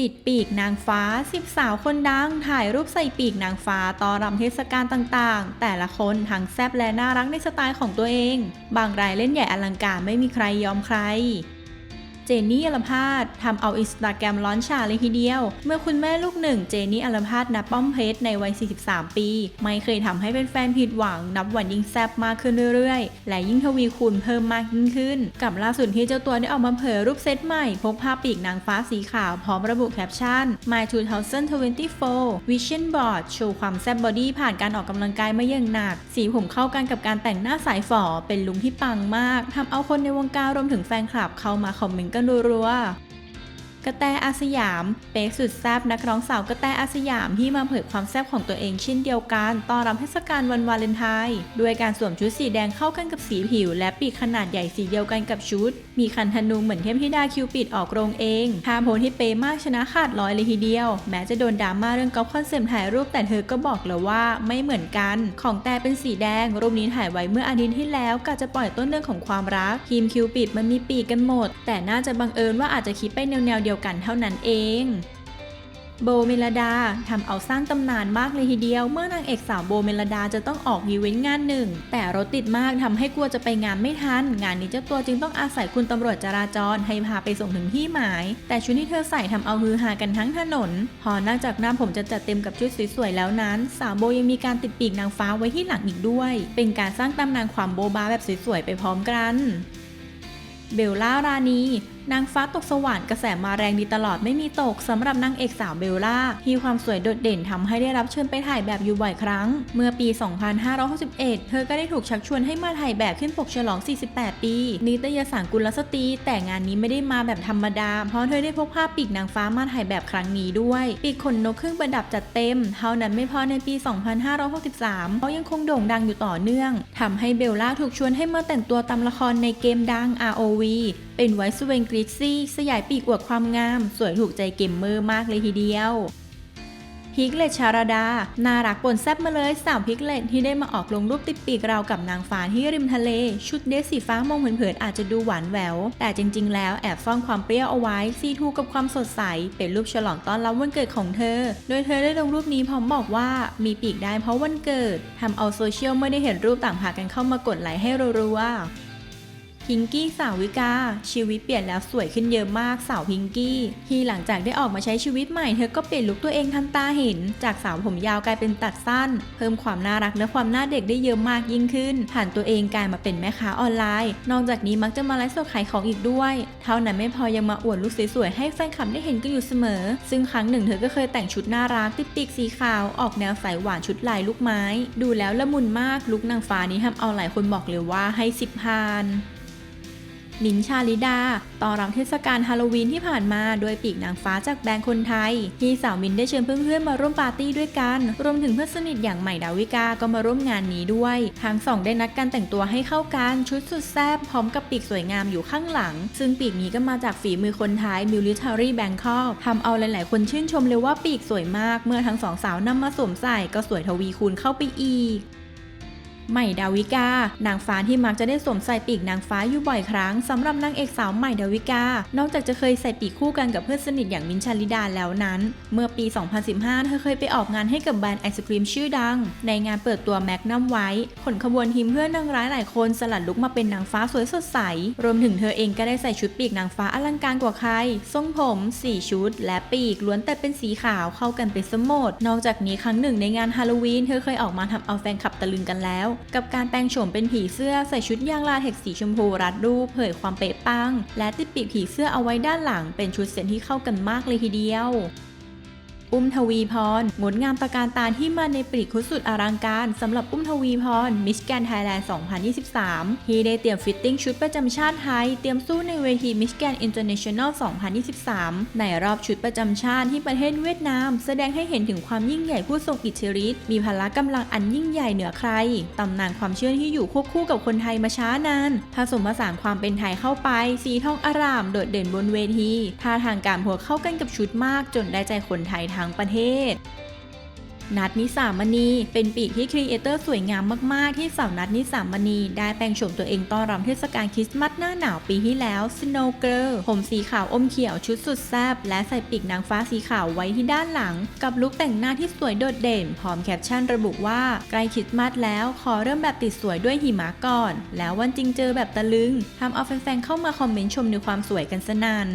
ติดปีกนางฟ้า 10 สาวคนดัง ถ่ายรูปใส่ปีกนางฟ้าตอนรำเทศกาลต่างๆ แต่ละคนทั้งแซ่บและน่ารักในสไตล์ของตัวเอง บางรายเล่นใหญ่อลังการไม่มีใครยอมใคร เจนนี่อลพาดทำเอาอินสตาแกรมร้อนฉาเลยทีเดียว เมื่อคุณแม่ลูกหนึ่งเจนนี่อลพาดนับป้อมเพชรในวัย 43 ปี ไม่เคยทำให้เป็นแฟนผิดหวัง นับวันยิ่งแซ่บมากขึ้นเรื่อยๆ และยิ่งทวีคูณเพิ่มมากยิ่งขึ้น กับล่าสุดที่เจ้าตัวได้ออกมาเผยรูปเซตใหม่ พกภาพปีกนางฟ้าสีขาวพร้อมระบุแคปชั่น My 2024 Vision Board โชว์ความแซ่บบอดี้ผ่านการออกกำลังกายมาอย่างหนัก สีผมเข้ากันกับการแต่งหน้าสายฝ่อเป็นลุคที่ปังมากทำเอาคนในวงการรวมถึงแฟนคลับเข้ามาคอมเมนต์กันรัวๆ กระแตอาสยาม เป๊กสุดแซบนักร้องสาวกระแตอาสยามที่มาเผยความแซบของตัวเองเช่นเดียวกันต้อนรับเทศกาลวันวาเลนไทน์ด้วยการสวมชุดสีแดงเข้ากันกับสีผิว และปีกขนาดใหญ่สีเดียวกันกับชุด มีคันธนูเหมือนเทพธิดาคิวปิดออกโรงเองท่าโพสที่เป๊มากชนะขาดร้อยเลยทีเดียว แม้จะโดนดราม่าเรื่องก๊อปคอนเซปต์ถ่ายรูปแต่เธอก็บอกเลยว่าไม่เหมือนกัน ของแต่เป็นสีแดงรูปนี้ถ่ายไว้เมื่ออาทิตย์ที่แล้วกะจะปล่อยต้นเรื่องของความรักทีมคิวปิดมันมีปีกกันหมด แต่น่าจะบังเอิญว่าอาจจะคิดไปแนวๆเดียวกันเท่านั้นเอง โบเมลดาทำเอาสร้างตำนานมากเลยทีเดียว เมื่อนางเอกสาวโบเมลดาจะต้องออกอีเวนต์งานหนึ่ง แต่รถติดมากทำให้กลัวจะไปงานไม่ทัน งานนี้เจ้าตัวจึงต้องอาศัยคุณตำรวจจราจรให้พาไปส่งถึงที่หมาย แต่ชุดที่เธอใส่ทำเอาฮือฮากันทั้งถนน พอนอกจากหน้าผมจะจัดเต็มกับชุดสวยๆแล้วนั้น สาวโบยังมีการติดปีกนางฟ้าไว้ที่หลังอีกด้วย เป็นการสร้างตำนานความโบบาแบบสวยๆไปพร้อมกันเบลล่ารานี นางฟ้าตกสวรรค์กระแสมาแรงดีตลอดไม่มีตกสำหรับนางเอกสาวเบลล่า ที่ความสวยโดดเด่นทำให้ได้รับเชิญไปถ่ายแบบอยู่บ่อยครั้ง เมื่อปี 2561 เธอก็ได้ถูกชักชวนให้มาถ่ายแบบขึ้นปกฉลอง 48 ปี นิตยสารกุลสตรี แต่งานนี้ไม่ได้มาแบบธรรมดา เพราะเธอได้พกภาพปีกนางฟ้ามาถ่ายแบบครั้งนี้ด้วย ปีกขนนกเครื่องประดับจัดเต็ม เท่านั้นไม่พอในปี 2563เขายังคงโด่งดังอยู่ต่อเนื่องทำให้เบลล่าถูกชวนให้มาแต่งตัวตามละครในเกมดัง ROV เป็นไวซ์เวงกริซซี่สยายปีกอวดความงาม สวยถูกใจเกมเมอร์มากเลยทีเดียวพิกเลตชาราดา น่ารักปนแซบมาเลยสาวพิกเลตที่ได้มาออกลงรูปติดปีกเรากับนางฟ้าที่ริมทะเล ชุดเดรสสีฟ้ามองเผินๆอาจจะดูหวานแหวว แต่จริงๆ แล้วแอบซ่อนความเปรี้ยวเอาไว้ซีทูกับความสดใส เป็นรูปฉลองต้อนรับวันเกิดของเธอ โดยเธอได้ลงรูปนี้พร้อมบอกว่ามีปีกได้เพราะวันเกิดทำเอาโซเชียลเมื่อได้เห็นรูปต่างพากันเข้ามากดไลค์ให้รัวๆ พิงกี้สาววิกา ชีวิตเปลี่ยนแล้วสวยขึ้นเยอะมากสาวพิงกี้ ที่หลังจากได้ออกมาใช้ชีวิตใหม่เธอก็เปลี่ยนลุคตัวเองทันตาเห็น จากสาวผมยาวกลายเป็นตัดสั้น เพิ่มความน่ารักและความน้าเด็กได้เยอะมากยิ่งขึ้น ผ่านตัวเองกลายมาเป็นแม่ค้าออนไลน์ นอกจากนี้มักจะมาไลฟ์สดขายของอีกด้วย เท่านั้นไม่พอยังมาอวดลุคสวยๆให้แฟนคลับได้เห็นกันอยู่เสมอ ซึ่งครั้งหนึ่งเธอก็เคยแต่งชุดน่ารักติดปีกสีขาวออกแนวสายหวานชุดลายลูกไม้ ดูแล้วละมุนมากลุคนางฟ้านี้ทำเอาหลายคนบอกเลยว่าให้สิบพาน หนิงชาลิดาต่อรับเทศกาลฮาโลวีนที่ผ่านมาโดยปีกนางฟ้าจากแบรนด์คนไทย ที่สาวมินได้เชิญเพื่อนๆมาร่วมปาร์ตี้ด้วยกัน รวมถึงเพื่อนสนิทอย่างใหม่ดาวิกาก็มาร่วมงานนี้ด้วยทั้งสองได้นัดกันแต่งตัวให้เข้ากันชุดสุดแซ่บพร้อมกับปีกสวยงามอยู่ข้างหลัง ซึ่งปีกนี้ก็มาจากฝีมือคนไทย Military Bangkok ทำเอาหลายๆ คนชื่นชมเลยว่าปีกสวยมาก เมื่อทั้งสองสาวนำมาสวมใส่ก็สวยทวีคูณเข้าไปอีก ใหม่ดาวิกา นางฟ้าที่มักจะได้สวมใส่ปีกนางฟ้าอยู่บ่อยครั้งสำหรับนางเอกสาวใหม่ดาวิกา นอกจากจะเคยใส่ปีกคู่กันกับเพื่อนสนิทอย่างมินชาลิดาแล้วนั้น เมื่อปี 2015 เธอเคยไปออกงานให้กับแบรนด์ไอศครีมชื่อดัง ในงานเปิดตัวแมกนัมไว้ขนขบวนทีมเพื่อนนางร้ายหลายคนสลัดลุกมาเป็นนางฟ้าสวยสดใส รวมถึงเธอเองก็ได้ใส่ชุดปีกนางฟ้าอลังการกว่าใคร ทรงผม 4 ชุด และปีกล้วนแต่เป็นสีขาวเข้ากันเป็นสมดนอกจากนี้ครั้งหนึ่งในงานฮาโลวีนเธอเคยออกมาทำเอาแฟนคลับตะลึงกันแล้วกับการแปลงโฉมเป็นผีเสื้อใส่ชุดยางลาเทกสีชมพูรัดรูปเผยความเป๊ะปัง และติดปีกผีเสื้อเอาไว้ด้านหลังเป็นชุดเซ็ตที่เข้ากันมากเลยทีเดียว อุ้มทวีพร งดงามตระการตาที่มาในปรีกคุสุดอลังการสำหรับอุ้มทวีพร มิสแกนไทยแลนด์ 2023 ที่ได้เตรียมฟิตติ้งชุดประจำชาติไทย เตรียมสู้ในเวทีมิสแกนอินเตอร์เนชั่นแนล 2023 ในรอบชุดประจำชาติที่ประเทศเวียดนาม แสดงให้เห็นถึงความยิ่งใหญ่ผู้ทรงอิทธิฤทธิ์ มีพละกำลังอันยิ่งใหญ่เหนือใคร ตำนานความเชื่อที่อยู่ควบคู่กับคนไทยมาช้านาน ผสมผสานความเป็นไทยเข้าไป สีทองอาราม โดดเด่นบนเวทีท่าทางการหัวเข้ากันกับชุดมากจนได้ใจคนไทยทั้งทั้งประเทศ นัดนิสามณีเป็นปีกที่ครีเอเตอร์สวยงามมาก ๆ ที่สาวนัดนิสามณีได้แปลงโฉมตัวเองต้อนรับเทศกาลคริสต์มาสหน้าหนาวปีที่แล้ว Snow Girl ผมสีขาวอมเขียวชุดสุดแซบและใส่ปีกนางฟ้าสีขาวไว้ที่ด้านหลัง กับลุคแต่งหน้าที่สวยโดดเด่น พร้อมแคปชั่นระบุว่าใกล้คริสต์มาสแล้วขอเริ่มแบบติดสวยด้วยหิมะก่อน แล้ววันจริงเจอแบบตะลึงทำเอาแฟนๆเข้ามาคอมเมนต์ชมในความสวยกันสนั่น